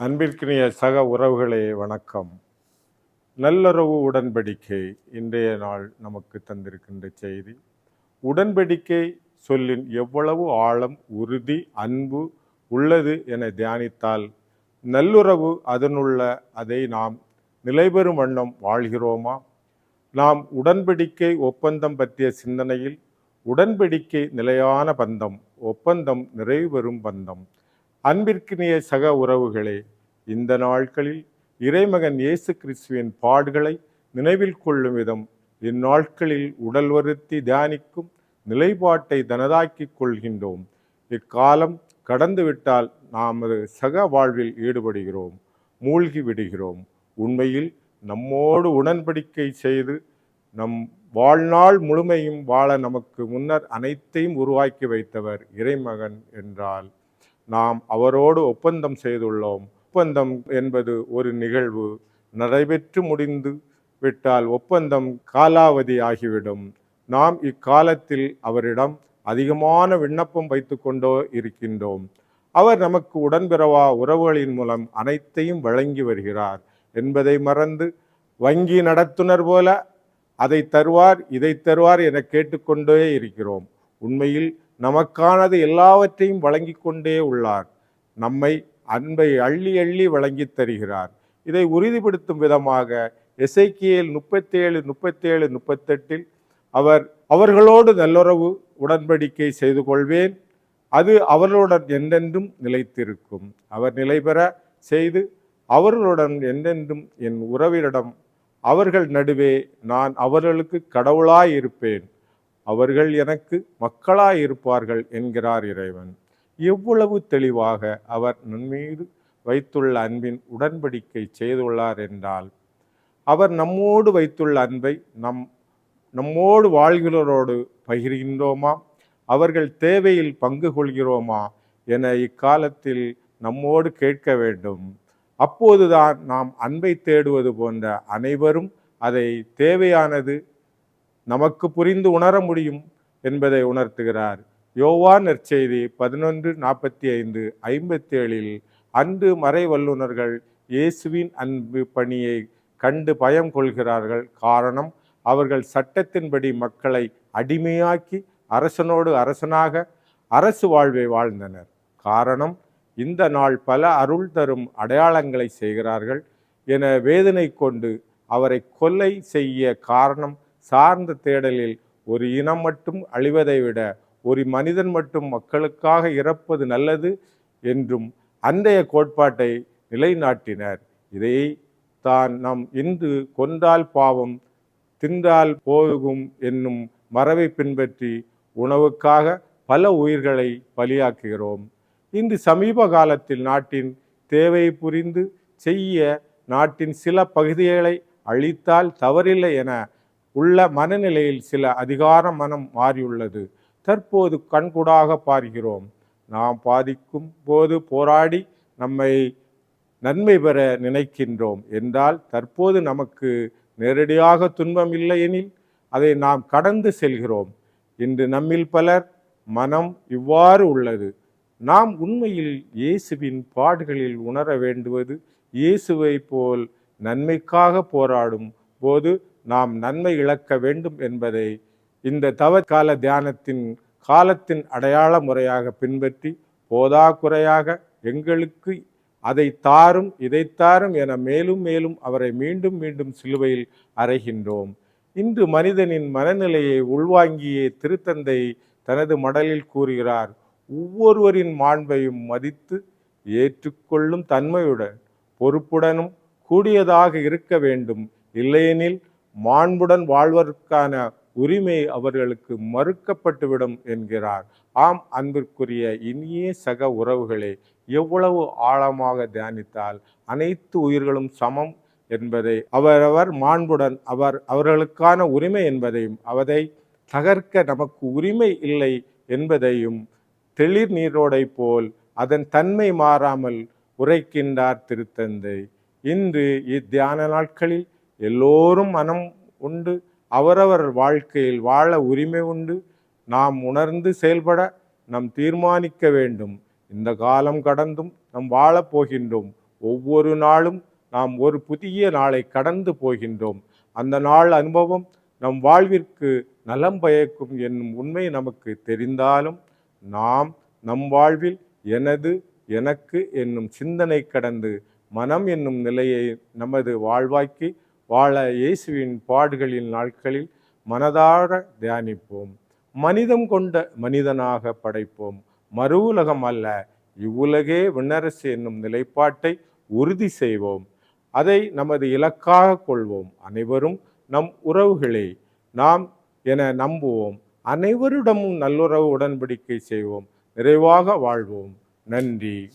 அன்பிற்கினிய சக உறவுகளே வணக்கம். நல்லுறவு உடன்படிக்கை இன்றைய நாள் நமக்கு தந்திருக்கின்ற செய்தி. உடன்படிக்கை சொல்லின் எவ்வளவு ஆழம் உறுதி அன்பு உள்ளது என தியானித்தால் நல்லுறவு அதனுள்ள அதை நாம் நிலைபெறும் வண்ணம் வாழ்கிறோமா? நாம் உடன்படிக்கை ஒப்பந்தம் பற்றிய சிந்தனையில் உடன்படிக்கை நிலையான பந்தம் ஒப்பந்தம் நிறைவு பெறும் பந்தம் அன்பிற்கினிய சக உறவுகளே இந்த நாட்களில் இறைமகன் இயேசு கிறிஸ்துவின் பாடுகளை நினைவில் கொள்ளும் விதம் இந்நாட்களில் உடல் வருத்தி தியானிக்கும் நிலைப்பாட்டை தனதாக்கிக் கொள்கின்றோம். இக்காலம் கடந்துவிட்டால் நமது சக வாழ்வில் ஈடுபடுகிறோம் மூழ்கி விடுகிறோம். உண்மையில் நம்மோடு உடன்படிக்கை செய்து நம் வாழ்நாள் முழுமையும் வாழ நமக்கு முன்னர் அனைத்தையும் உருவாக்கி வைத்தவர் இறைமகன் என்றால் நாம் அவரோடு ஒப்பந்தம் செய்துள்ளோம். ஒப்பந்தம் என்பது ஒரு நிகழ்வு. நடைபெற்று முடிந்து விட்டால் ஒப்பந்தம் காலாவதி ஆகிவிடும். நாம் இக்காலத்தில் அவரிடம் அதிகமான விண்ணப்பம் வைத்துக்கொண்டோ இருக்கின்றோம். அவர் நமக்கு உடன்பிறவா உறவுகளின் மூலம் அனைத்தையும் வழங்கி வருகிறார் என்பதை மறந்து வங்கி நடத்துனர் போல அதை தருவார் இதை தருவார் என கேட்டுக்கொண்டே இருக்கிறோம். உண்மையில் நமக்கானது எல்லாவற்றையும் வழங்கி கொண்டே உள்ளார். நம்மை அன்பை அள்ளி அள்ளி வழங்கி தருகிறார். இதை உறுதிப்படுத்தும் விதமாக எசைக்கியல் முப்பத்தேழு முப்பத்தேழு முப்பத்தெட்டில் அவர் அவர்களோடு நல்லுறவு உடன்படிக்கை செய்து கொள்வேன். அது அவர்களுடன் என்றென்றும் நிலைத்திருக்கும். அவர் நிலை பெற செய்து அவர்களுடன் என்றென்றும் என் உறவினிடம் அவர்கள் நடுவே நான் அவர்களுக்கு கடவுளாய் இருப்பேன். அவர்கள் எனக்கு மக்களாய் இருப்பார்கள் என்கிறார் இறைவன். எவ்வளவு தெளிவாக அவர் நன்மீது வைத்துள்ள அன்பின் உடன்படிக்கை செய்துள்ளார் என்றால் அவர் நம்மோடு வைத்துள்ள அன்பை நம் நம்மோடு வாழ்கிறோரோடு பகிர்கின்றோமா? அவர்கள் தேவையில் பங்கு கொள்கிறோமா? என இக்காலத்தில் நம்மோடு கேட்க வேண்டும். அப்போதுதான் நாம் அன்பை தேடுவது போன்ற அனைவரும் அதை தேவையானது நமக்கு புரிந்து உணர முடியும் என்பதை உணர்த்துகிறார். யோவான் நற்செய்தி பதினொன்று நாற்பத்தி ஐந்து ஐம்பத்தி ஏழில் அன்று மறை வல்லுநர்கள் இயேசுவின் அன்பு பணியை கண்டு பயம் கொள்கிறார்கள். காரணம் அவர்கள் சட்டத்தின்படி மக்களை அடிமையாக்கி அரசனோடு அரசனாக அரசு வாழ்வை வாழ்ந்தனர். காரணம் இந்த நாள் பல அருள் தரும் அடையாளங்களை செய்கிறார்கள். என வேதனை கொண்டு அவரை கொல்லை செய்ய காரணம் சார்ந்த தேடலில் ஒரு இனம் மட்டும் அழிவதை விட ஒரு மனிதன் மட்டும் மக்களுக்காக இறப்பது நல்லது என்றும் அன்றைய கோட்பாட்டை நிலைநாட்டினர். இதை தான் நம் இன்று கொன்றால் பாவம் தின்றால் போகும் என்னும் மரபை பின்பற்றி உணவுக்காக பல உயிர்களை பலியாக்குகிறோம். இன்று சமீப காலத்தில் நாட்டின் தேவை புரிந்து செய்ய நாட்டின் சில பகுதிகளை அழித்தால் தவறில்லை என உள்ள மனநிலையில் சில அதிகார மனம் மாறியுள்ளது. தற்போது கண்கூடாக பார்க்கிறோம். நாம் பாதிக்கும் போது போராடி நம்மை நன்மை பெற நினைக்கின்றோம். என்றால் தற்போது நமக்கு நேரடியாக துன்பம் இல்லை எனில் அதை நாம் கடந்து செல்கிறோம். இன்று நம்மில் பலர் மனம் இவ்வாறு உள்ளது. நாம் உண்மையில் இயேசுவின் பாடுகளில் உணர வேண்டுவது இயேசுவை போல் நன்மைக்காக போராடும் போது நாம் நன்மை இழக்க வேண்டும் என்பதை இந்த தவக்கால தியானத்தின் காலத்தின் அடையாள முறையாக பின்பற்றி போதாக்குறையாக எங்களுக்கு அதை தாரும் இதை தாரும் என மேலும் மேலும் அவரை மீண்டும் மீண்டும் சிலுவையில் அறைகின்றோம். இன்று மனிதனின் மனநிலையை உள்வாங்கிய திருத்தந்தை தனது மடலில் கூறுகிறார் ஒவ்வொருவரின் மாண்பையும் மதித்து ஏற்றுக்கொள்ளும் தன்மையுடன் பொறுப்புடனும் கூடியதாக இருக்க வேண்டும். இல்லையெனில் மாண்புடன் வாழ்வதற்கான உரிமை அவர்களுக்கு மறுக்கப்பட்டுவிடும் என்கிறார். ஆம் அன்பிற்குரிய இனிய சக உறவுகளே எவ்வளவு ஆழமாக தியானித்தால் அனைத்து உயிர்களும் சமம் என்பதை அவரவர் மாண்புடன் அவர் அவர்களுக்கான உரிமை என்பதையும் அவதை தகர்க்க நமக்கு உரிமை இல்லை என்பதையும் தெளிர் நீரோடை போல் அதன் தன்மை மாறாமல் உரைக்கின்றார் திருத்தந்தை. இன்று இத்தியான நாட்களில் எல்லோரும் மனம் உண்டு. அவரவர் வாழ்க்கையில் வாழ உரிமை உண்டு. நாம் உணர்ந்து செயல்பட நாம் தீர்மானிக்க வேண்டும். இந்த காலம் கடந்தும் நாம் வாழப் போகின்றோம். ஒவ்வொரு நாளும் நாம் ஒரு புதிய நாளை கடந்து போகின்றோம். அந்த நாள் அனுபவம் நம் வாழ்விற்கு நலம் பயக்கும் என்னும் உண்மை நமக்கு தெரிந்தாலும் நாம் நம் வாழ்வில் எனது எனக்கு என்னும் சிந்தனை கடந்து மனம் என்னும் நிலையை நமது வாழ்வாக்கி வாழ இயேசுவின் பாடுகளின் நாட்களில் மனதார தியானிப்போம். மனிதம் கொண்ட மனிதனாக படைப்போம். மறு உலகம் அல்ல இவ்வுலகே விண்ணரசு என்னும் நிலைப்பாட்டை உறுதி செய்வோம். அதை நமது இலக்காக கொள்வோம். அனைவரும் நம் உறவுகளே நாம் என நம்புவோம். அனைவரிடமும் நல்லுறவு உடன்படிக்கை செய்வோம். நிறைவாக வாழ்வோம். நன்றி.